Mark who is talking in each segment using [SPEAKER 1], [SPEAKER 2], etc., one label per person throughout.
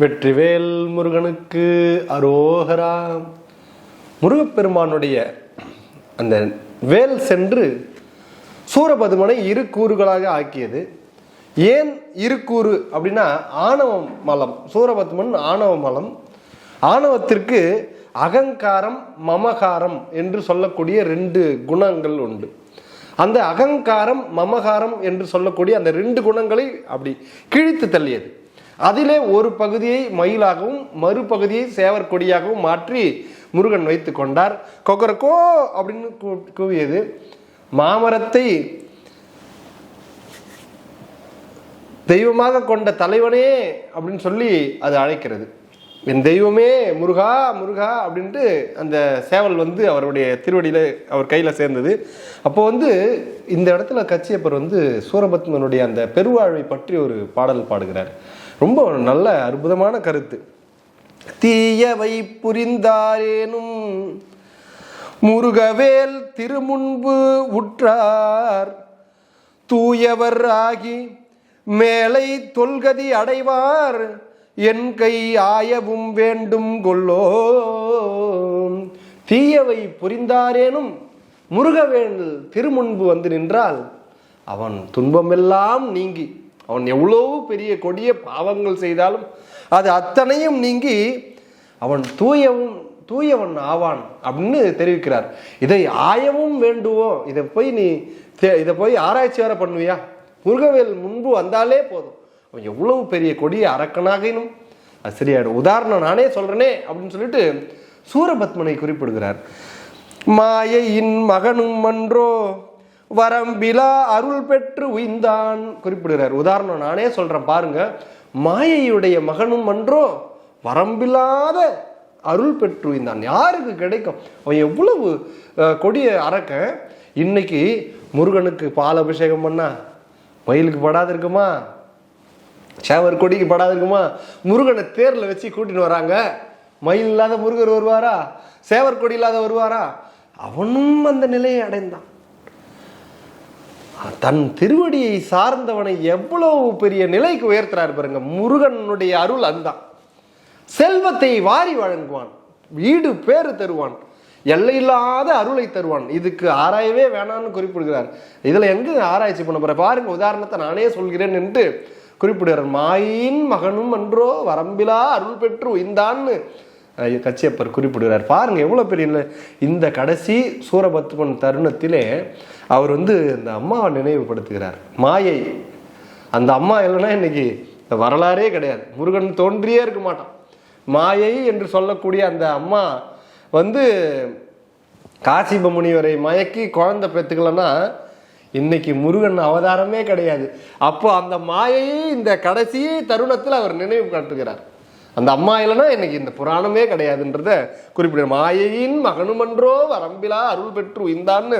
[SPEAKER 1] வெற்றிவேல் முருகனுக்கு அரோகரா. முருகப்பெருமானுடைய அந்த வேல் சென்று சூரபதுமனை இரு கூறுகளாக ஆக்கியது. ஏன் இரு கூறு அப்படின்னா ஆணவ மலம் சூரபத்மன் ஆணவ மலம். ஆணவத்திற்கு அகங்காரம் மமகாரம் என்று சொல்லக்கூடிய ரெண்டு குணங்கள் உண்டு. அந்த அகங்காரம் மமகாரம் என்று சொல்லக்கூடிய அந்த ரெண்டு குணங்களை அப்படி கிழித்து தள்ளியது. அதிலே ஒரு பகுதியை மயிலாகவும் மறுபகுதியை சேவற்கொடியாகவும் மாற்றி முருகன் வைத்து கொண்டார். கொக்கரக்கோ அப்படின்னு கூவியது. மாமரத்தை தெய்வமாக கொண்ட தலைவனே அப்படின்னு சொல்லி அது அழைக்கிறது. என் தெய்வமே முருகா முருகா அப்படின்ட்டு அந்த சேவல் வந்து அவருடைய திருவடியில் அவர் கையில் சேர்ந்தது. அப்போ வந்து இந்த இடத்துல கச்சியப்பர் வந்து சூரபத்மனுடைய அந்த பெருவாழ்வை பற்றி ஒரு பாடல் பாடுகிறார். ரொம்ப நல்ல அற்புதமான கருத்து. தீயவை புரிந்தாரேனும் முருகவேல் திருமுன்பு உற்றார். தூயவர் ஆகி மேலை தொல்கதி அடைவார். என் கை ஆயவும் வேண்டும் கொல்லோ தீயவை புரிந்தாரேனும் முருகவேல் திருமுன்பு வந்து நின்றால் அவன் துன்பமெல்லாம் நீங்கி அவன் எவ்வளோ பெரிய கொடிய பாவங்கள் செய்தாலும் அது அத்தனையும் நீங்கி அவன் தூயவும் தூயவன் ஆவான் அப்படின்னு தெரிவிக்கிறார். இதை ஆயவும் வேண்டுவோம். இதை போய் நீ தே- இதை போய் ஆராய்ச்சி வேற பண்ணுவியா? முருகவேல் முன்பு வந்தாலே போதும். எவ்வளவு பெரிய கொடிய அரக்கனாகினும் அது சரியாயிடும் உதாரணம் நானே சொல்கிறேனே அப்படின்னு சொல்லிட்டு சூரபத்மனை குறிப்பிடுகிறார். மாயையின் மகனும் அன்றோ வரம்பிலா அருள் பெற்று உய்ந்தான் குறிப்பிடுகிறார். உதாரணம் நானே சொல்கிறேன் பாருங்க. மாயையுடைய மகனும் அன்றோ வரம்பில்லாத அருள் பெற்று உய்ந்தான். யாருக்கு கிடைக்கும்? அவன் எவ்வளவு கொடிய அரக்கன் இன்னைக்கு முருகனுக்கு பால் அபிஷேகம் பண்ணா மயிலுக்கு படாது இருக்குமா? சேவர் கொடிக்கு படாது இருக்குமா? முருகனை தேர்ல வச்சு கூட்டிட்டு வராங்க. மயில் இல்லாத முருகர் வருவாரா? சேவர் கொடி இல்லாத வருவாரா? அவனும் அந்த நிலையை அடைந்தான். தன் திருவடியை சார்ந்தவனை எவ்வளவு பெரிய நிலைக்கு உயர்த்துறாரு பாருங்க. முருகனுடைய அருள் அந்தான் செல்வத்தை வாரி வழங்குவான். வீடு பேரு தருவான். எல்லையில்லாத அருளை தருவான். இதுக்கு ஆராயவே வேணாம்னு குறிப்பிடுகிறார். இதுல எங்க ஆராய்ச்சி பண்ண போகிற பாருங்க உதாரணத்தை நானே சொல்கிறேன் என்று குறிப்பிடுகிறார் மாயின் மகனும் என்றோ வரம்பிலா அருள் பெற்று உய்ந்தான்னு கச்சியப்பர் குறிப்பிடுகிறார். பாருங்க எவ்வளோ பெரிய இந்த கடைசி சூரபத்மன் தருணத்திலே அவர் வந்து இந்த அம்மாவை நினைவுபடுத்துகிறார். மாயை. அந்த அம்மா இல்லைன்னா இன்னைக்கு வரலாறே கிடையாது. முருகன் தோன்றியே இருக்க மாட்டான். மாயை என்று சொல்லக்கூடிய அந்த அம்மா வந்து காசிப முனிவரை மயக்கி குழந்தை பெற்றுக்கலன்னா இன்னைக்கு முருகன் அவதாரமே கிடையாது. அப்போ அந்த மாயையே இந்த கடைசி தருணத்தில் அவர் நினைவு காட்டுகிறார். அந்த அம்மா இல்லைன்னா இன்னைக்கு இந்த புராணமே கிடையாதுன்றத குறிப்பிடுற மாயையின் மகனுமன்றோ வரம்பிலா அருள் பெற்று உய்ந்தான்னு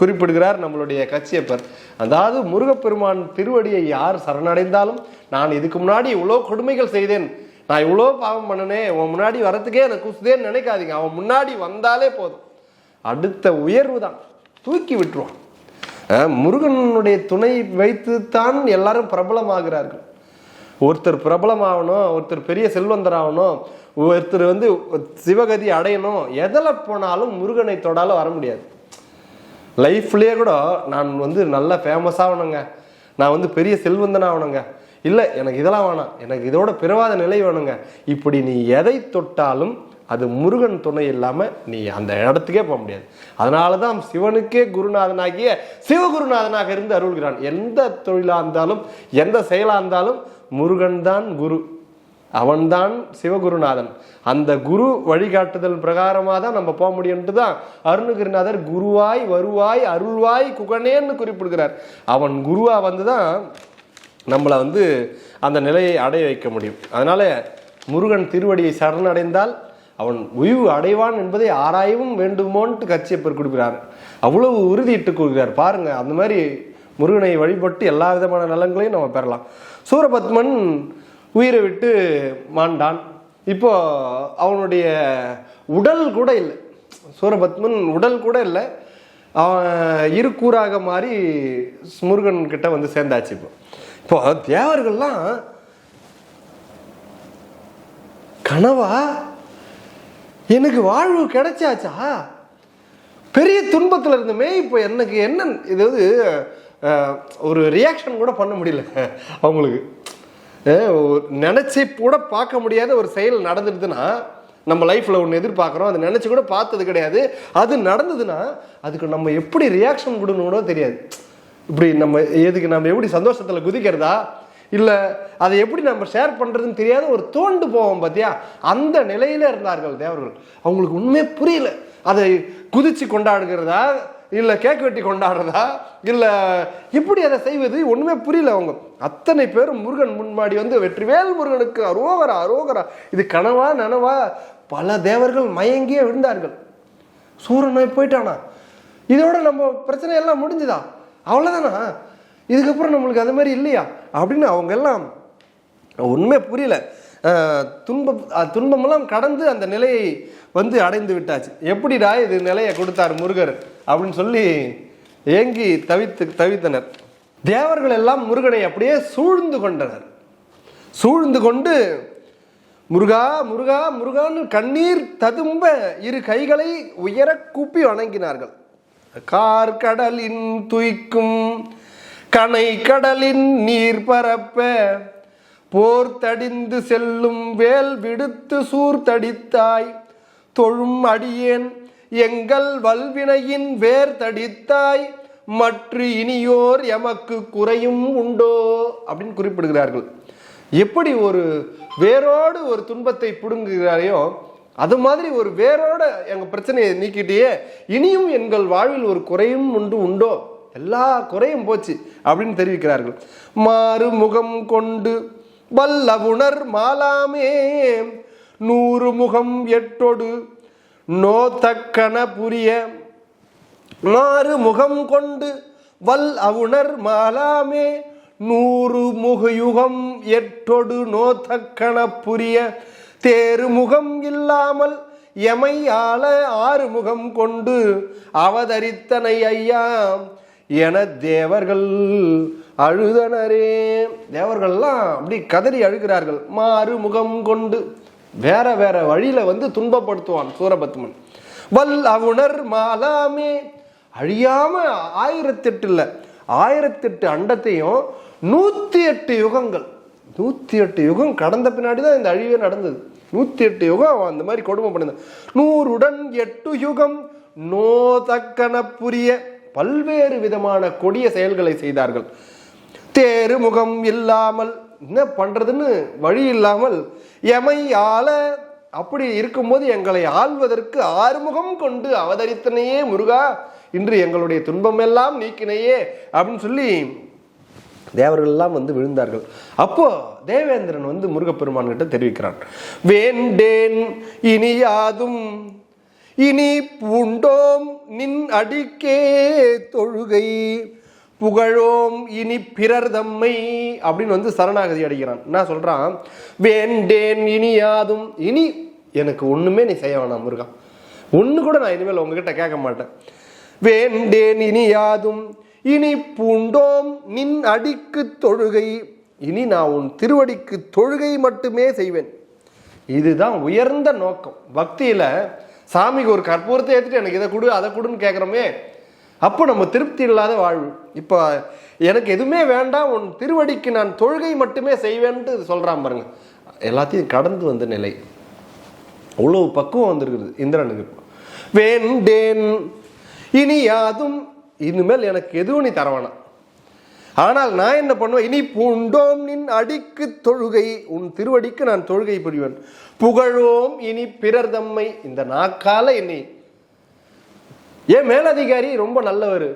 [SPEAKER 1] குறிப்பிடுகிறார் நம்மளுடைய கச்சியப்பர். அதாவது முருகப்பெருமான் திருவடியை யார் சரணடைந்தாலும் நான் இதுக்கு முன்னாடி இவ்வளோ கொடுமைகள் செய்தேன். நான் இவ்வளோ பாவம் பண்ணினேன். உன் முன்னாடி வரத்துக்கே எனக்கு குசுதேன்னு நினைக்காதீங்க. அவன் முன்னாடி வந்தாலே போதும். அடுத்த உயர்வு தான். தூக்கி விட்டுருவான். முருகனுடைய துணை வைத்து தான் எல்லாரும் பிரபலமாகிறார்கள். ஒருத்தர் பிரபலமாகணும் ஒருத்தர் பெரிய செல்வந்தர் ஆகணும் ஒருத்தர் வந்து சிவகதி அடையணும் எதில் போனாலும் முருகனை தொடால வர முடியாது. லைஃப்லேயே கூட நான் வந்து நல்லா ஃபேமஸ் ஆகணுங்க நான் வந்து பெரிய செல்வந்தன் ஆகணுங்க இல்லை எனக்கு இதெல்லாம் வேணாம். எனக்கு இதோட பிறவாத நிலை வேணுங்க. இப்படி நீ எதை தொட்டாலும் அது முருகன் துணை இல்லாமல் நீ அந்த இடத்துக்கே போக முடியாது. அதனால தான் சிவனுக்கே குருநாதனாகிய சிவகுருநாதனாக இருந்து அருள்கிறான். எந்த தொழிலாக இருந்தாலும் எந்த செயலாக இருந்தாலும் முருகன் தான் குரு. அவன்தான் சிவகுருநாதன். அந்த குரு வழிகாட்டுதல் பிரகாரமாக தான் நம்ம போக முடியும்ட்டு தான் அருணகிரிநாதர் குருவாய் வருவாய் அருள்வாய் குகனேன்னு குறிப்பிடுகிறார். அவன் குருவாக வந்து தான் நம்மளை வந்து அந்த நிலையை அடைய வைக்க முடியும். அதனால முருகன் திருவடியை சரணடைந்தால் அவன் உய்வு அடைவான் என்பதை ஆராயவும் வேண்டுமோன்ட்டு கச்சியப்பர் கொடுக்கிறார். அவ்வளவு உறுதியிட்டு கொடுக்கிறார். பாருங்க அந்த மாதிரி முருகனை வழிபட்டு எல்லா விதமான நலங்களையும் நம்ம பெறலாம். சூரபத்மன் உயிரை விட்டு மாண்டான். இப்போ அவனுடைய உடல் கூட இல்லை. சூரபத்மன் உடல் கூட இல்லை. அவன் இரு கூறாக மாறி முருகன் கிட்ட வந்து சேர்ந்தாச்சு இப்போ. இப்போ தேவர்கள்லாம் கனவா எனக்கு வாழ்வு கிடைச்சாச்சா? பெரிய துன்பத்தில் இருந்தமே இப்போ எனக்கு என்ன இது வந்து ஒரு ரியாக்ஷன் கூட பண்ண முடியல அவங்களுக்கு. நினச்சி கூட பார்க்க முடியாத ஒரு செயல் நடந்துடுதுன்னா நம்ம லைஃப்பில் ஒன்று எதிர்பார்க்குறோம் அதை நினச்சி கூட பார்த்தது கிடையாது. அது நடந்ததுன்னா அதுக்கு நம்ம எப்படி ரியாக்ஷன் கொடுக்கணும் கூட தெரியாது. இப்படி நம்ம எதுக்கு நம்ம எப்படி சந்தோஷத்தில் குதிக்கிறதா? இல்லை அதை எப்படி நம்ம ஷேர் பண்ணுறதுன்னு தெரியாத ஒரு தோண்டு போவோம் பார்த்தியா அந்த நிலையில இருந்தார்கள் தேவர்கள். அவங்களுக்கு உண்மையே புரியல. அதை குதிச்சு கொண்டாடுகிறதா? இல்லை கேக் வெட்டி கொண்டாடுறதா? இல்லை எப்படி அதை செய்வது ஒன்றுமே புரியல அவங்க. அத்தனை பேரும் முருகன் முன்மாடி வந்து வெற்றிவேல் முருகனுக்கு அரோகரா அரோகரா. இது கனவா நனவா பல தேவர்கள் மயங்கியே விழுந்தார்கள். சூரன் போயிட்டானா? இதோட நம்ம பிரச்சனை எல்லாம் முடிஞ்சுதா? அவ்வளோதானா இதுக்கப்புறம் நம்மளுக்கு அது மாதிரி இல்லையா? அப்படின்னு அவங்க எல்லாம் உண்மை புரியல துன்பம் துன்பமெல்லாம் கடந்து அந்த நிலையை வந்து அடைந்து விட்டாச்சு. எப்படிடா இது நிலையை கொடுத்தார் முருகர் அப்படின்னு சொல்லி ஏங்கி தவித்து தவித்தனர். தேவர்கள் எல்லாம் முருகனை அப்படியே சூழ்ந்து கொண்டனர். சூழ்ந்து கொண்டு முருகா முருகா முருகான்னு கண்ணீர் ததும்ப இரு கைகளை உயர கூப்பி வணங்கினார்கள். கார்கடலின் துய்க்கும் கனை கடலின் நீர் பரப்ப போர் தடிந்து செல்லும் வேல் விடுத்து சூர்த்தடித்தாய் தொழும் அடியேன் எங்கள் வல்வினையின் வேர் தடித்தாய். மற்ற இனியோர் எமக்கு குறையும் உண்டோ? அப்படின்னு குறிப்பிடுகிறார்கள். எப்படி ஒரு வேரோடு ஒரு துன்பத்தை பிடுங்குகிறாரையோ அது மாதிரி ஒரு வேரோட எங்கள் பிரச்சனையை நீக்கிட்டே இனியும் எங்கள் வாழ்வில் ஒரு குறையும் உண்டு உண்டோ? எல்லா குறையும் போச்சு அப்படின்னு தெரிவிக்கிறார்கள். மாறு முகம் கொண்டு வல்லவுணர் மாலாமே நூறு முகம் எட்டொடு நோத்தக்கன புரிய. மாறு முகம் கொண்டு வல் அவுணர் மாலாமே நூறு முகயுகம் எட்டொடு நோத்தக்கன புரிய. தேறு முகம் இல்லாமல் எமையால ஆறு முகம் கொண்டு அவதரித்தனை ஐயா என தேவர்கள் அழுதனரே. தேவர்கள்லாம் அப்படி கதறி அழுகிறார்கள். மாறு முகம் கொண்டு வேற வேற வழியில வந்து துன்பப்படுத்துவான் சூரபத்மன். வல் அவுணர் மாலாமே. அழியாம ஆயிரத்தெட்டு இல்ல ஆயிரத்தெட்டு அண்டத்தையும் நூத்தி எட்டு யுகங்கள் நூத்தி எட்டு யுகம் கடந்த பின்னாடி தான் இந்த அழிவே நடந்தது. நூத்தி எட்டு யுகம் அவன் அந்த மாதிரி கொடுமை பண்ணுது நூறுடன் எட்டு யுகம் நோதக்கன புரிய பல்வேறு விதமான கொடிய செயல்களை செய்தார்கள். தேறு முகம் இல்லாமல் என்ன பண்றதுன்னு வழி இல்லாமல் எமை ஆள அப்படி இருக்கும்போது எங்களை ஆள்வதற்கு ஆறுமுகம் கொண்டு அவதரித்தனையே முருகா இன்று எங்களுடைய துன்பமெல்லாம் நீக்கினையே அப்படின்னு சொல்லி தேவர்கள் எல்லாம் வந்து விழுந்தார்கள். அப்போ தேவேந்திரன் வந்து முருகப்பெருமான் கிட்ட தெரிவிக்கிறான். வேண்டேன் இனியாதும் இனி பூண்டோம் நின் அடிக்கே தொழுகை. புகழோம் இனி பிறர் தம்மை அப்படின்னு வந்து சரணாகதி அடைகிறான். என்ன சொல்றான்? வேண்டேன் இனி யாதும். இனி எனக்கு ஒண்ணுமே நீ செய்ய வேணாம் முருகா. ஒன்று கூட நான் இனிமேல் உங்ககிட்ட கேட்க மாட்டேன். வேண்டேன் இனி யாதும். இனி பூண்டோம் நின் அடிக்கு தொழுகை. இனி நான் உன் திருவடிக்கு தொழுகை மட்டுமே செய்வேன். இதுதான் உயர்ந்த நோக்கம். பக்தியில் சாமிக்கு ஒரு கற்பூரத்தை ஏற்றிட்டு எனக்கு இதை கொடு அதை கொடுன்னு கேட்குறோமே அப்போ நம்ம திருப்தி இல்லாத வாழ்வு. இப்போ எனக்கு எதுவுமே வேண்டாம் உன் திருவடிக்கு நான் தொழுகை மட்டுமே செய்வேன்ட்டு சொல்றான் பாருங்க. எல்லாத்தையும் கடந்து வந்த நிலை. அவ்வளவு பக்குவம் வந்திருக்குது இந்திரனுக்கு. வேண்டேன் இனி யாதும் இனிமேல் எனக்கு எதுவும் நீ தரவேணாம் ஆனால் நான் என்ன பண்ணுவேன்? இனி பூண்டோம் நின் அடிக்கு தொழுகை உன் திருவடிக்கு நான் தொழுகை புரிவேன். புகழோம் இனி பிறர் தம்மை. இந்த நாக்கால என்னை. ஏன் மேலதிகாரி ரொம்ப நல்லவர்.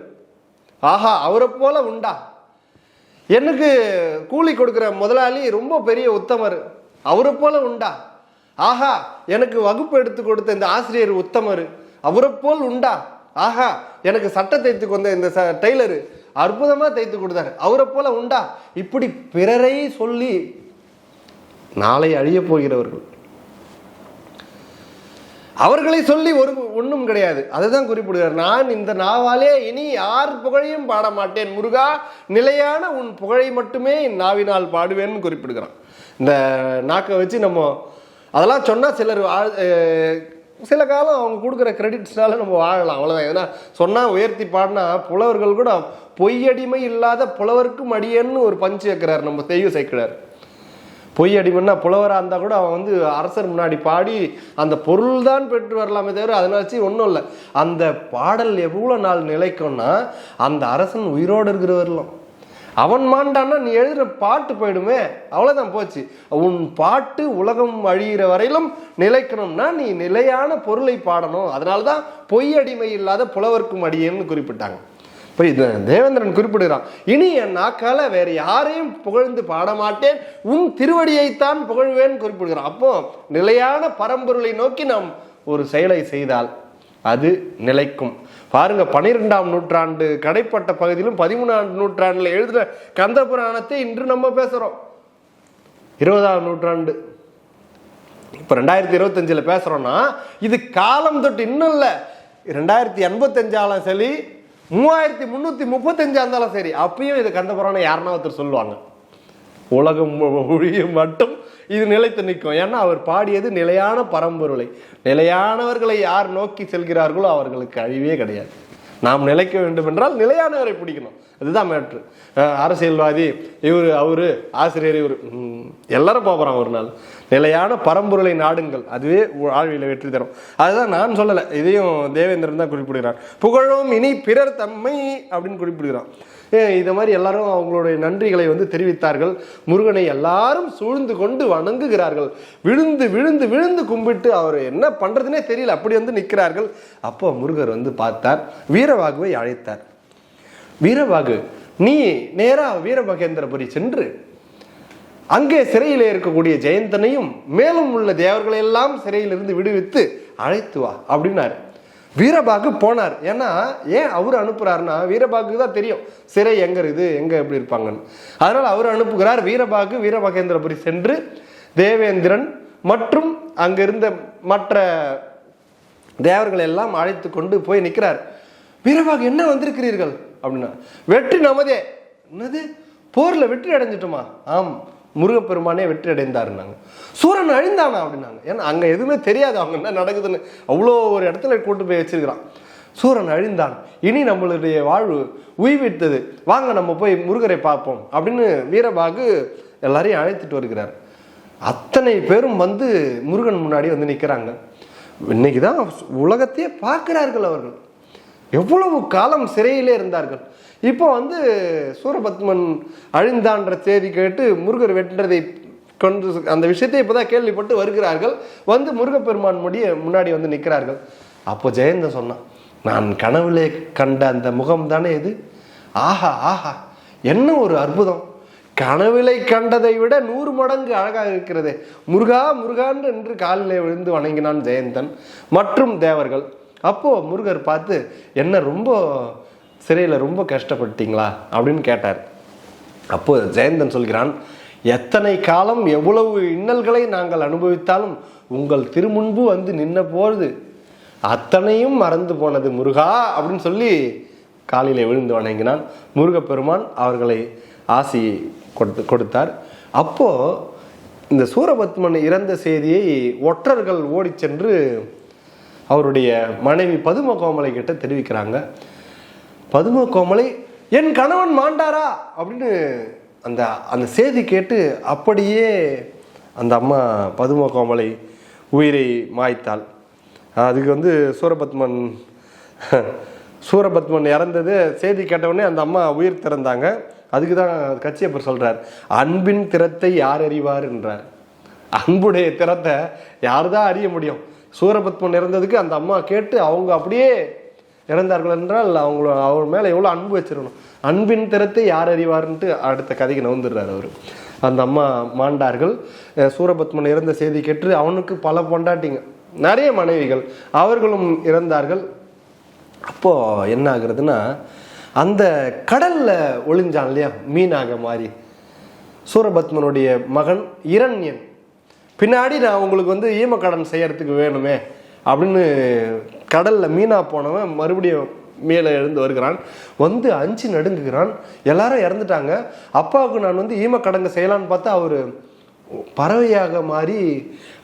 [SPEAKER 1] ஆஹா அவரை போல உண்டா? எனக்கு கூலி கொடுக்குற முதலாளி ரொம்ப பெரிய உத்தமர். அவரை போல உண்டா? ஆஹா எனக்கு வகுப்பு எடுத்து கொடுத்த இந்த ஆசிரியர் உத்தமர். அவரை போல் உண்டா? ஆஹா எனக்கு சட்டை தைத்து கொண்ட இந்த ச டெய்லரு அற்புதமாக தைத்து கொடுத்தாரு. அவரை போல உண்டா? இப்படி பிறரை சொல்லி நாளை அழிய போகிறவர்கள். அவர்களை சொல்லி ஒரு ஒன்றும் கிடையாது. அதுதான் குறிப்பிடுகிறார். நான் இந்த நாவாலே இனி யார் புகழையும் பாட மாட்டேன் முருகா நிலையான உன் புகழை மட்டுமே என் நாவினால் பாடுவேன்னு குறிப்பிடுகிறான். இந்த நாக்கை வச்சு நம்ம அதெல்லாம் சொன்னால் சிலர் சில காலம் அவங்க கொடுக்குற கிரெடிட்ஸ்னால நம்ம வாழலாம். அவ்வளோதான் ஏன்னா சொன்னால் உயர்த்தி பாடினா புலவர்கள் கூட பொய்யடிமை இல்லாத புலவருக்கும் அடியேன்னு ஒரு பஞ்சு வைக்கிறார் நம்ம தெய்வ சேர்க்கிறார். பொய் அடிமைன்னா புலவராக இருந்தால் கூட அவன் வந்து அரசர் முன்னாடி பாடி அந்த பொருள் தான் பெற்று வரலாமே தவிர அதனால வச்சு ஒன்றும் இல்லை. அந்த பாடல் எவ்வளோ நாள் நிலைக்கும்னா அந்த அரசன் உயிரோடு இருக்கிற வரலாம் அவன் மாண்டான்னா நீ எழுதுற பாட்டு போயிடுமே அவ்வளோதான் போச்சு. உன் பாட்டு உலகம் அழிகிற வரையிலும் நிலைக்கணும்னா நீ நிலையான பொருளை பாடணும். அதனால தான் பொய் அடிமை இல்லாத புலவர்க்கும் அடியேன்னு குறிப்பிட்டாங்க. இப்போ இது தேவேந்திரன் குறிப்பிடுகிறான். இனி என் நாக்கால வேறு யாரையும் புகழ்ந்து பாட மாட்டேன் உன் திருவடியைத்தான் புகழ்வேன் குறிப்பிடுகிறான். அப்போ நிலையான பரம்பொருளை நோக்கி நாம் ஒரு செயலை செய்தால் அது நிலைக்கும். பாருங்க பனிரெண்டாம் நூற்றாண்டு கடைப்பட்ட பகுதியிலும் பதிமூணாம் நூற்றாண்டுல எழுதுற கந்த புராணத்தை இன்று நம்ம பேசுறோம். இருபதாம் நூற்றாண்டு. இப்போ ரெண்டாயிரத்தி இருபத்தஞ்சில் பேசுகிறோன்னா இது காலம் தொட்டு இன்னும் இல்லை. ரெண்டாயிரத்தி எண்பத்தஞ்சாலும் சரி மூவாயிரத்தி முந்நூற்றி முப்பத்தஞ்சா இருந்தாலும் சரி அப்பயும் இது கந்தபுராணம் யாருன்னா ஒருத்தர் சொல்லுவாங்க. உலகம் ஒழிய மட்டும் இது நிலைத்து நிற்கும். ஏன்னா அவர் பாடியது நிலையான பரம்பொருளை. நிலையானவர்களை யார் நோக்கி செல்கிறார்களோ அவர்களுக்கு அழிவே கிடையாது. நாம் நிலைக்க வேண்டும் என்றால் நிலையானவரை பிடிக்கணும். அதுதான் மேட்ரு அரசியல்வாதி இவர் அவரு ஆசிரியர் இவர் எல்லாரும் போகிறான் ஒரு நாள். நிலையான பரம்பொருளை நாடுங்கள். அதுவே வாழ்வியில் வெற்றி தரும். அதுதான் நான் சொல்லலை. இதையும் தேவேந்திரன் தான் குறிப்பிடுகிறார். புகழும் இனி பிறர் தம்மை அப்படின்னு குறிப்பிடுகிறான் ஏ, இதை மாதிரி எல்லாரும் அவங்களுடைய நன்றிகளை வந்து தெரிவித்தார்கள். முருகனை எல்லாரும் சூழ்ந்து கொண்டு வணங்குகிறார்கள். விழுந்து விழுந்து விழுந்து கும்பிட்டு அவர் என்ன பண்ணுறதுனே தெரியல. அப்படி வந்து நிற்கிறார்கள். அப்போ முருகர் வந்து பார்த்தார். வீரவாகுவை அழைத்தார். வீரபாகு நீ நேராக வீரமகேந்திரபுரி சென்று அங்கே சிறையில் இருக்கக்கூடிய ஜெயந்தனையும் மேலும் உள்ள தேவர்களை எல்லாம் சிறையிலிருந்து விடுவித்து அழைத்து வா அப்படின்னாரு. வீரபாகு போனார். ஏன்னா ஏன் அவர் அனுப்புறாருன்னா வீரபாகு தான் தெரியும். சிறை எங்க இருக்குது எங்க எப்படி இருப்பாங்கன்னு. அதனால அவர் அனுப்புகிறார். வீரபாகு வீரபாகேந்திரபுரி சென்று தேவேந்திரன் மற்றும் அங்கிருந்த மற்ற தேவர்களை எல்லாம் அழைத்து கொண்டு போய் நிற்கிறார். வீரபாகு என்ன வந்திருக்கிறீர்கள்? அப்படின்னா வெற்றி நமதே. என்னது? போர்ல வெற்றி அடைஞ்சிட்டோமா? ஆம். முருகப்பெருமானே வெற்றி அடைந்தாருன்னாங்க சூரன் அழிந்தானா அப்படின்னாங்க. ஏன்னா அங்கே எதுவுமே தெரியாது அவங்க என்ன நடக்குதுன்னு. அவ்வளோ ஒரு இடத்துல கூட்டு போய் வச்சிருக்கிறான். சூரன் அழிந்தான். இனி நம்மளுடைய வாழ்வு உய்வித்தது வாங்க நம்ம போய் முருகரை பார்ப்போம் அப்படின்னு வீரபாகு எல்லாரையும் அழைத்துட்டு வருகிறார். அத்தனை பேரும் வந்து முருகன் முன்னாடி வந்து நிற்கிறாங்க இன்னைக்கு தான் உலகத்தையே பார்க்கிறார்கள் அவர்கள். எவ்வளவு காலம் சிறையிலே இருந்தார்கள்? இப்போ வந்து சூரபத்மன் அழிந்தான்ற செய்தி கேட்டு முருகர் வெட்டுறதை கொண்டு அந்த விஷயத்தை இப்போதான் கேள்விப்பட்டு வருகிறார்கள். வந்து முருகப்பெருமான் முடிய முன்னாடி வந்து நிற்கிறார்கள் அப்போ ஜெயந்தன் சொன்னான் நான் கனவுலே கண்ட அந்த முகம் தானே இது? ஆஹா ஆஹா என்ன ஒரு அற்புதம்! கனவிலை கண்டதை விட நூறு மடங்கு அழகாக இருக்கிறது. முருகா முருகான் என்று காலிலே விழுந்து வணங்கினான் ஜெயந்தன். மற்றும் தேவர்கள் அப்போது முருகர் பார்த்து என்ன ரொம்ப சிறையில் ரொம்ப கஷ்டப்பட்டீங்களா அப்படின்னு கேட்டார். அப்போது ஜெயந்தன் சொல்கிறான் எத்தனை காலம் எவ்வளவு இன்னல்களை நாங்கள் அனுபவித்தாலும் உங்கள் திருமுன்பு வந்து நின்ன போது அத்தனையும் மறந்து போனது முருகா அப்படின்னு சொல்லி காலையில் விழுந்து வணங்கினான். முருகப்பெருமான் அவர்களை ஆசி கொடுத்து கொடுத்தார். அப்போ இந்த சூரபத்மன் இறந்த செய்தியை ஒற்றர்கள் ஓடிச் சென்று அவருடைய மனைவி பதும கோமலை கிட்ட தெரிவிக்கிறாங்க. பதும கோமலை என் கணவன் மாண்டாரா? அப்படின்னு அந்த அந்த செய்தி கேட்டு அப்படியே அந்த அம்மா பதும கோமலை உயிரை மாய்த்தாள். அதுக்கு வந்து சூரபத்மன் சூரபத்மன் இறந்தது. செய்தி கேட்டவுடனே அந்த அம்மா உயிர் திறந்தாங்க. அதுக்கு தான் கச்சியப்பர் சொல்கிறார் அன்பின் திறத்தை யார் அறிவார்? என்றார். அன்புடைய திறத்தை யார் தான் அறிய முடியும்? சூரபத்மன் இறந்ததுக்கு அந்த அம்மா கேட்டு அவங்க அப்படியே இறந்தார்கள் என்றால் அவங்கள அவர் மேலே எவ்வளோ அன்பு வச்சிருக்கணும். அன்பின் திறத்தை யார் அறிவார்ன்ட்டு அடுத்த கதைக்கு நவுந்துடுறாரு அவர். அந்த அம்மா மாண்டார்கள். சூரபத்மன் இறந்த செய்தி கேட்டு அவனுக்கு பல பொண்டாட்டிங்க நிறைய மனைவிகள் அவர்களும் இறந்தார்கள். அப்போ என்ன ஆகுறதுன்னா அந்த கடல்ல ஒளிஞ்சான் இல்லையா? மீனாக மாறி. சூரபத்மனுடைய மகன் இரண்யன். பின்னாடி நான் உங்களுக்கு வந்து ஈமக்கடன் செய்யறதுக்கு வேணுமே அப்படின்னு கடலில் மீனா போனவன் மறுபடியும் மேலே எழுந்து வருகிறான். வந்து அஞ்சு நடுங்குகிறான். எல்லாரும் இறந்துட்டாங்க. அப்பாவுக்கு நான் வந்து ஈமக்கடங்கு செய்யலான்னு பார்த்தா அவர் பறவையாக மாறி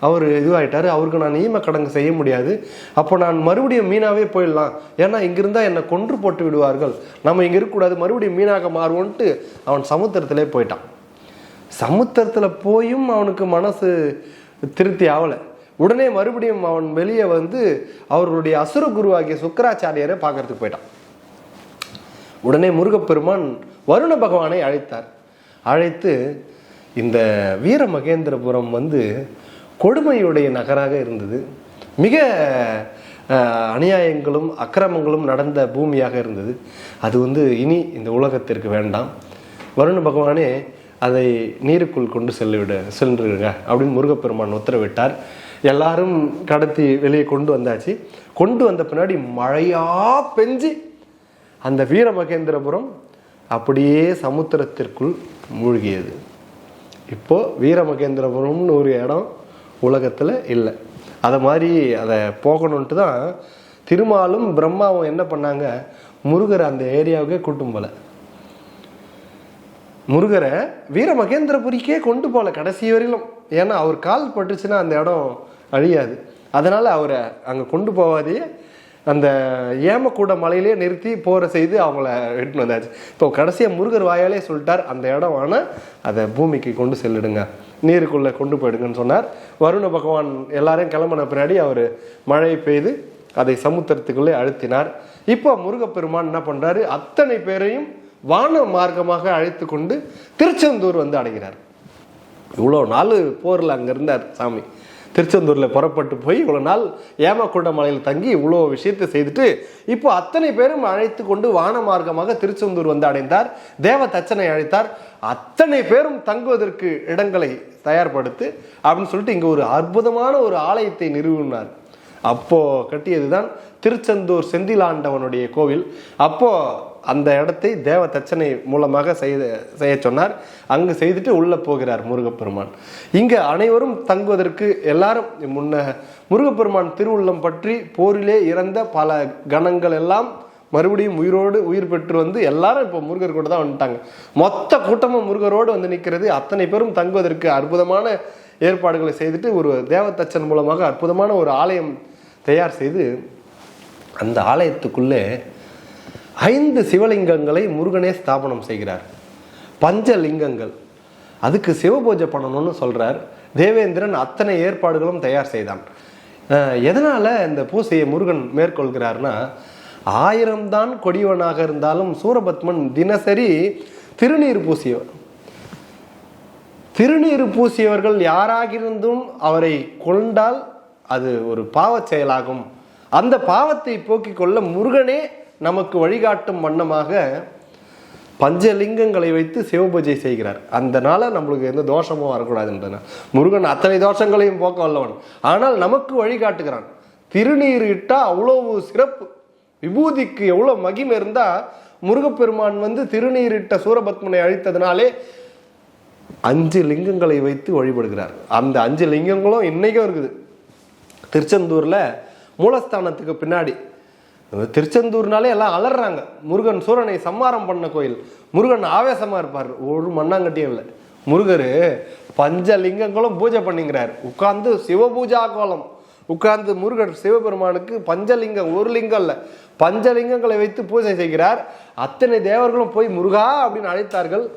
[SPEAKER 1] அவர் இதுவாகிட்டார் அவருக்கு நான் ஈமக்கடங்கு செய்ய முடியாது. அப்போ நான் மறுபடியும் மீனாகவே போயிடலாம். ஏன்னா இங்கிருந்தால் என்னை கொன்று போட்டு விடுவார்கள். நம்ம இங்கே இருக்கக்கூடாது. மறுபடியும் மீனாக மாறுவோன்ட்டு அவன் சமுத்திரத்திலே போயிட்டான். சமுத்திரத்தில் போயும் அவனுக்கு மனசு திருப்தி ஆகலை உடனே மறுபடியும் அவன் வெளியே வந்து அவர்களுடைய அசுர குருவாகிய சுக்கராச்சாரியரை பார்க்கறதுக்கு போயிட்டான். உடனே முருகப்பெருமான் வருண பகவானை அழைத்தார். அழைத்து இந்த வீர மகேந்திரபுரம் வந்து கொடுமையுடைய நகராக இருந்தது. மிக அநியாயங்களும் அக்கிரமங்களும் நடந்த பூமியாக இருந்தது. அது வந்து இனி இந்த உலகத்திற்கு வேண்டாம். வருண பகவானே அதை நீருக்குள் கொண்டு செல்லிவிட சென்றுங்க அப்படின்னு முருகப்பெருமான் உத்தரவிட்டார். எல்லாரும் கடத்தி வெளியே கொண்டு வந்தாச்சு. கொண்டு வந்த பின்னாடி மழையா பெஞ்சு அந்த வீரமகேந்திரபுரம் அப்படியே சமுத்திரத்திற்குள் மூழ்கியது. இப்போ வீரமகேந்திரபுரம்னு ஒரு இடம் உலகத்தில் இல்லை. அதை மாதிரி அதை போகணுன்ட்டு தான் திருமாலும் பிரம்மாவும் என்ன பண்ணாங்க? முருகர் அந்த ஏரியாவுக்கே கூட்டும் போல. முருகரை வீர மகேந்திரபுரிக்கே கொண்டு போகல கடைசி வரையிலும். ஏன்னா அவர் கால் பட்டுச்சுன்னா அந்த இடம் அழியாது. அதனால் அவரை அங்கே கொண்டு போவாதே அந்த ஏமக்கூட மலையிலே நிறுத்தி போற செய்து அவங்கள எடுத்துன்னு வந்தாச்சு. இப்போ கடைசியாக முருகர் வாயாலே சொல்லிட்டார் அந்த இடம் ஆனால் அதை பூமிக்கு கொண்டு செல்லிடுங்க. நீருக்குள்ளே கொண்டு போயிடுங்கன்னு சொன்னார். வருண பகவான் எல்லாரையும் கிளம்பின பின்னாடி அவர் மழை பெய்து அதை சமுத்திரத்துக்குள்ளே அழுத்தினார். இப்போ முருகப்பெருமான் என்ன பண்ணுறாரு அத்தனை பேரையும் வான மார்க்கமாக அழைத்து கொண்டு திருச்செந்தூர் வந்து அடைகிறார். இவ்வளோ நாள் போரில் அங்கே இருந்தார் சாமி. திருச்செந்தூரில் புறப்பட்டு போய் இவ்வளோ நாள் ஏமக்குண்ட மலையில் தங்கி இவ்வளோ விஷயத்தை செய்துட்டு இப்போ அத்தனை பேரும் அழைத்து கொண்டு வான மார்க்கமாக திருச்செந்தூர் வந்து அடைந்தார். தேவ தச்சனை அழைத்தார். அத்தனை பேரும் தங்குவதற்கு இடங்களை தயார்படுத்து அப்படின்னு சொல்லிட்டு இங்கே ஒரு அற்புதமான ஒரு ஆலயத்தை நிறுவினார். அப்போ கட்டியதுதான் திருச்செந்தூர் செந்திலாண்டவனுடைய கோவில். அப்போது அந்த இடத்தை தேவ தச்சனை மூலமாக செய்ய செய்ய சொன்னார். அங்கு செய்துட்டு உள்ளே போகிறார் முருகப்பெருமான். இங்கே அனைவரும் தங்குவதற்கு எல்லாரும் முன்ன முருகப்பெருமான் திருவுள்ளம் பற்றி போரிலே இறந்த பல கணங்கள் எல்லாம் மறுபடியும் உயிரோடு உயிர் பெற்று வந்து எல்லாரும் இப்போ முருகர் கூட தான் வந்துட்டாங்க. மொத்த கூட்டமும் முருகரோடு வந்து நிற்கிறது. அத்தனை பேரும் தங்குவதற்கு அற்புதமான ஏற்பாடுகளை செய்துட்டு ஒரு தேவத்தச்சன் மூலமாக அற்புதமான ஒரு ஆலயம் தயார் செய்து அந்த ஆலயத்துக்குள்ளே ஐந்து சிவலிங்கங்களை முருகனே ஸ்தாபனம் செய்கிறார். பஞ்சலிங்கங்கள். அதுக்கு சிவபூஜை பண்ணணும்னு சொல்கிறார் தேவேந்திரன் அத்தனை ஏற்பாடுகளும் தயார் செய்தான். எதனால் இந்த பூசையை முருகன் மேற்கொள்கிறார்னா ஆயிரம் தான் கொடியவனாக இருந்தாலும் சூரபத்மன் தினசரி திருநீர் பூசியவர். திருநீர் பூசியவர்கள் யாராகிருந்தும் அவரை கொண்டால் அது ஒரு பாவச் செயலாகும். அந்த பாவத்தை போக்கிக் கொள்ள முருகனே நமக்கு வழிகாட்டும் வண்ணமாக பஞ்சலிங்கங்களை வைத்து சிவபூஜை செய்கிறார். அந்த நாள நம்மளுக்கு எந்த தோஷமும் வரக்கூடாதுன்றன. முருகன் அத்தனை தோஷங்களையும் போக்க வல்லவன். ஆனால் நமக்கு வழிகாட்டுகிறான் திருநீர் இட்டா அவ்வளவு சிறப்பு. விபூதிக்கு எவ்வளோ மகிமை இருந்தா முருகப்பெருமான் வந்து திருநீர் இட்ட சூரபத்மனை அழித்ததுனாலே அஞ்சு லிங்கங்களை வைத்து வழிபடுகிறார். அந்த அஞ்சு லிங்கங்களும் இன்னைக்கும் இருக்குது. திருச்செந்தூர்ல மூலஸ்தானத்துக்கு பின்னாடி திருச்செந்தூர்னாலே எல்லாம் அலறாங்க முருகன் சூரனை சம்மாரம் பண்ண கோயில். முருகன் ஆவேசமாக இருப்பார். ஒரு மண்ணாங்கட்டியும் இல்லை. முருகர் பஞ்சலிங்கங்களும் பூஜை பண்ணிங்கிறார். உட்கார்ந்து சிவபூஜா கோலம். உட்கார்ந்து முருகர் சிவபெருமானுக்கு பஞ்சலிங்கம் ஒரு லிங்கம் இல்லை. பஞ்சலிங்கங்களை வைத்து பூஜை செய்கிறார். அத்தனை தேவர்களும் போய் முருகா அப்படின்னு அழைத்தார்கள்.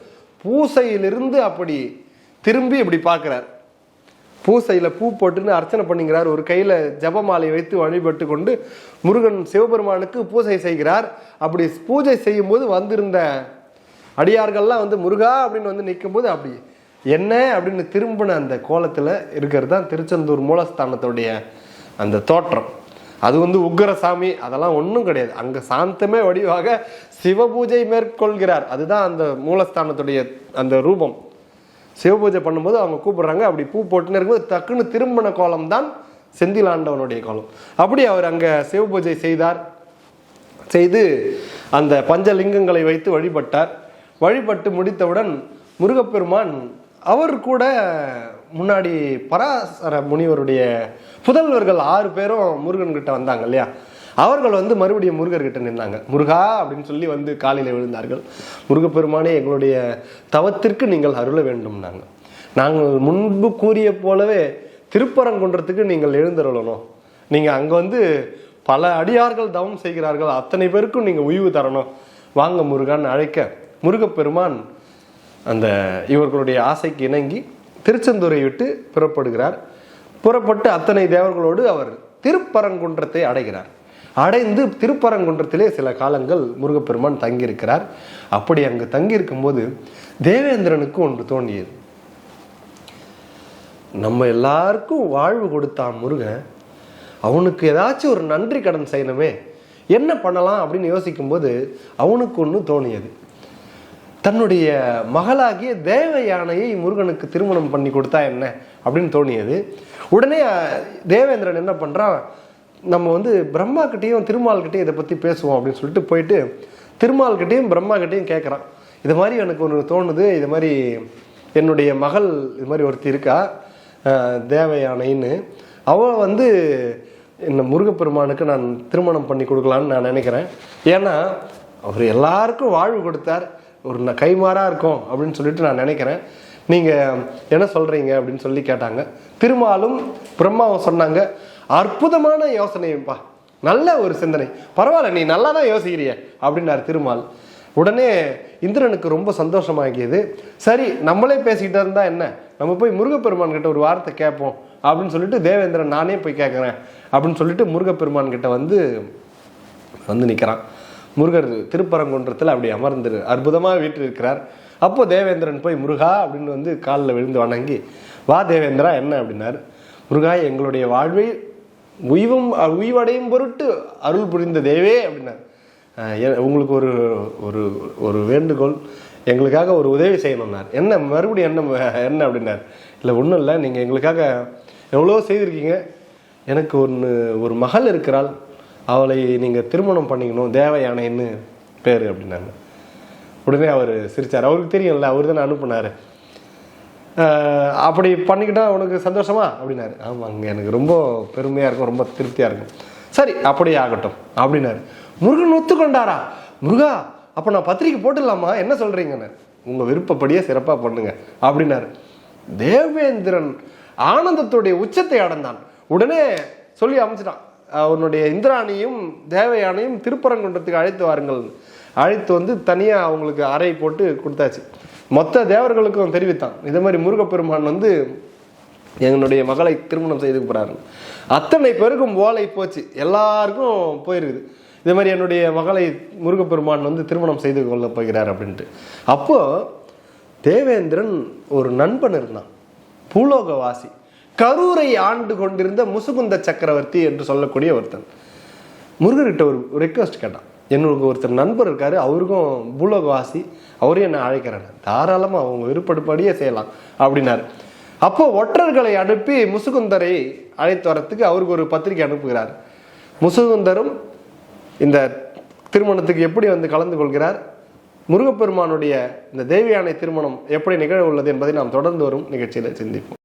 [SPEAKER 1] பூசையிலிருந்து அப்படி திரும்பி இப்படி பார்க்குறார். பூசையில் பூ போட்டுன்னு அர்ச்சனை பண்ணிக்கிறார் ஒரு கையில் ஜபமாலை வைத்து வழிபட்டு கொண்டு முருகன் சிவபெருமானுக்கு பூஜை செய்கிறார். அப்படி பூஜை செய்யும்போது வந்திருந்த அடியார்கள்லாம் வந்து முருகா அப்படின்னு வந்து நிற்கும்போது அப்படி என்ன? அப்படின்னு திரும்பின அந்த கோலத்தில் இருக்கிறது தான் திருச்செந்தூர் மூலஸ்தானத்துடைய அந்த தோற்றம். அது வந்து உக்கிரசாமி அதெல்லாம் ஒன்றும் கிடையாது. அங்கே சாந்தமே வடிவாக சிவபூஜை மேற்கொள்கிறார். அதுதான் அந்த மூலஸ்தானத்துடைய அந்த ரூபம். சிவபூஜை பண்ணும்போது அவங்க கூப்பிடுறாங்க. அப்படி பூ போட்டுன்னு இருக்கும்போது டக்குன்னு திரும்பின கோலம் தான் செந்திலாண்டவனுடைய கோலம். அப்படி அவர் அங்கே சிவபூஜை செய்தார். செய்து அந்த பஞ்சலிங்கங்களை வைத்து வழிபட்டார். வழிபட்டு முடித்தவுடன் முருகப்பெருமான் அவர் கூட முன்னாடி பராசர முனிவருடைய புதல்வர்கள் ஆறு பேரும் முருகன்கிட்ட வந்தாங்க இல்லையா? அவர்கள் வந்து மறுபடியும் முருகர்கிட்ட நின்றாங்க. முருகா அப்படின்னு சொல்லி வந்து காலையில் விழுந்தார்கள். முருகப்பெருமானே எங்களுடைய தவத்திற்கு நீங்கள் அருள வேண்டும்னாங்க நாங்கள் முன்பு கூறிய போலவே திருப்பரங்குன்றத்துக்கு நீங்கள் எழுந்தருளணும். நீங்கள் அங்கே வந்து பல அடியார்கள் தவம் செய்கிறார்கள். அத்தனை பேருக்கும் நீங்கள் உய்வு தரணும். வாங்க முருகான்னு அழைக்க. முருகப்பெருமான் அந்த இவர்களுடைய ஆசைக்கு இணங்கி திருச்செந்தூரை விட்டு புறப்படுகிறார். புறப்பட்டு அத்தனை தேவர்களோடு அவர் திருப்பரங்குன்றத்தை அடைகிறார். அடைந்து திருப்பரங்குன்றத்திலே சில காலங்கள் முருகப்பெருமான் தங்கியிருக்கிறார். அப்படி அங்கு தங்கியிருக்கும்போது தேவேந்திரனுக்கு ஒன்று தோன்றியது. நம்ம எல்லாருக்கும் வாழ்வு கொடுத்தான் முருகன் அவனுக்கு ஏதாச்சும் ஒரு நன்றி கடன் செய்யணுமே என்ன பண்ணலாம் அப்படின்னு யோசிக்கும்போது அவனுக்கு ஒன்று தோணியது. தன்னுடைய மகளாகிய தேவ யானையை முருகனுக்கு திருமணம் பண்ணி கொடுத்தா என்ன அப்படின்னு தோணியது. உடனே தேவேந்திரன் என்ன பண்றான் நம்ம வந்து பிரம்மாக்கிட்டேயும் திருமால்கிட்டையும் இதை பற்றி பேசுவோம் அப்படின்னு சொல்லிட்டு போயிட்டு திருமால்கிட்டையும் பிரம்மாக்கிட்டையும் பிரம்மா கிட்டேயும் கேட்குறான் இது மாதிரி எனக்கு ஒன்று தோணுது. இது மாதிரி என்னுடைய மகள் இது மாதிரி ஒருத்தி இருக்கா? தேவயானைன்னு. அவள் வந்து இந்த முருகப்பெருமானுக்கு நான் திருமணம் பண்ணி கொடுக்கலான்னு நான் நினைக்கிறேன். ஏன்னா அவர் எல்லாருக்கும் வாழ்வு கொடுத்தார். ஒரு ந- கைமாறாக இருக்கும் அப்படின்னு சொல்லிட்டு நான் நினைக்கிறேன். நீங்கள் என்ன சொல்கிறீங்க அப்படின்னு சொல்லி கேட்டாங்க. திருமாலும் பிரம்மாவும் சொன்னாங்க. அற்புதமான யோசனைப்பா நல்ல ஒரு சிந்தனை. பரவாயில்ல நீ நல்லா தான் யோசிக்கிறிய அப்படின்னாரு திருமால். உடனே இந்திரனுக்கு ரொம்ப சந்தோஷமாகியது. சரி நம்மளே பேசிக்கிட்டு இருந்தா என்ன? நம்ம போய் முருகப்பெருமான் கிட்ட ஒரு வார்த்தை கேட்போம் அப்படின்னு சொல்லிட்டு தேவேந்திரன் நானே போய் கேட்குறேன் அப்படின்னு சொல்லிட்டு முருகப்பெருமான் கிட்ட வந்து வந்து நிற்கிறான் முருகர் திருப்பரங்குன்றத்தில் அப்படி அமர்ந்து அற்புதமாக வீட்டில் இருக்கிறார் அப்போது தேவேந்திரன் போய் முருகா அப்படின்னு வந்து காலில் விழுந்து வணங்கி வா தேவேந்திரா என்ன? அப்படின்னாரு. முருகா எங்களுடைய வாழ்வை உய்வும் உய்வடையும் பொருட்டு அருள் புரிந்த தேவே அப்படின்னார். எ- உங்களுக்கு ஒரு ஒரு ஒரு வேண்டுகோள் எங்களுக்காக ஒரு உதவி செய்யணும்னார். என்ன மறுபடியும் என்ன என்ன அப்படின்னார். இல்லை ஒன்றும் இல்லை நீங்கள் எங்களுக்காக எவ்வளோ செய்திருக்கீங்க. எனக்கு ஒன்று ஒரு மகள் இருக்கிறாள். அவளை நீங்கள் திருமணம் பண்ணிக்கணும் தேவ யானைன்னு பேர் அப்படின்னாங்க. உடனே அவர் சிரிச்சார். அவருக்கு தெரியும்ல அவர் தானே அனுப்புனார். அப்படி பண்ணிக்கிட்டா உனக்கு சந்தோஷமா? அப்படின்னாரு. ஆமாங்க எனக்கு ரொம்ப பெருமையாக இருக்கும் ரொம்ப திருப்தியாக இருக்கும். சரி அப்படியே ஆகட்டும் அப்படின்னாரு. முருகன் ஒத்துக்கொண்டாரா? முருகா அப்போ நான் பத்திரிக்கை போட்டுடலாமா? என்ன சொல்கிறீங்கன்னு உங்கள் விருப்பப்படியே சிறப்பாக பண்ணுங்க அப்படின்னாரு. தேவேந்திரன் ஆனந்தத்துடைய உச்சத்தை அடைந்தான். உடனே சொல்லி அமைச்சிட்டான். அவனுடைய இந்திராணியும் தேவயானையும் திருப்பரங்குன்றத்துக்கு அழைத்து வாருங்கள். அழைத்து வந்து தனியாக அவங்களுக்கு அறை போட்டு கொடுத்தாச்சு. மொத்த தேவர்களுக்கும் தெரிவித்தான். இதே மாதிரி முருகப்பெருமான் வந்து எங்களுடைய மகளை திருமணம் செய்து போறாரு. அத்தனை பேருக்கும் ஓலை போச்சு. எல்லாருக்கும் போயிருக்குது. இதே மாதிரி என்னுடைய மகளை முருகப்பெருமான் வந்து திருமணம் செய்து கொள்ள போகிறார் அப்படின்ட்டு. அப்போது தேவேந்திரன் ஒரு நண்பன் இருந்தான். பூலோகவாசி. கரூரை ஆண்டு கொண்டிருந்த முசுகுந்த சக்கரவர்த்தி என்று சொல்லக்கூடிய ஒருத்தன். முருகர்கிட்ட ஒரு ரெக்வஸ்ட் கேட்டான். என்னோட ஒருத்தர் நண்பர் இருக்காரு அவருக்கும் பூலோகவாசி அவரையும் என்ன அழைக்கிறேன். தாராளமாக அவங்க விருப்பப்படியே செய்யலாம் அப்படின்னாரு. அப்போ ஒற்றர்களை அனுப்பி முசுகுந்தரை அழைத்து வரத்துக்கு அவருக்கு ஒரு பத்திரிகை அனுப்புகிறார். முசுகுந்தரும் இந்த திருமணத்துக்கு எப்படி வந்து கலந்து கொள்கிறார்? முருகப்பெருமானுடைய இந்த தேவியானை திருமணம் எப்படி நிகழ உள்ளது என்பதை நாம் தொடர்ந்து வரும் நிகழ்ச்சியில் சிந்திப்போம்.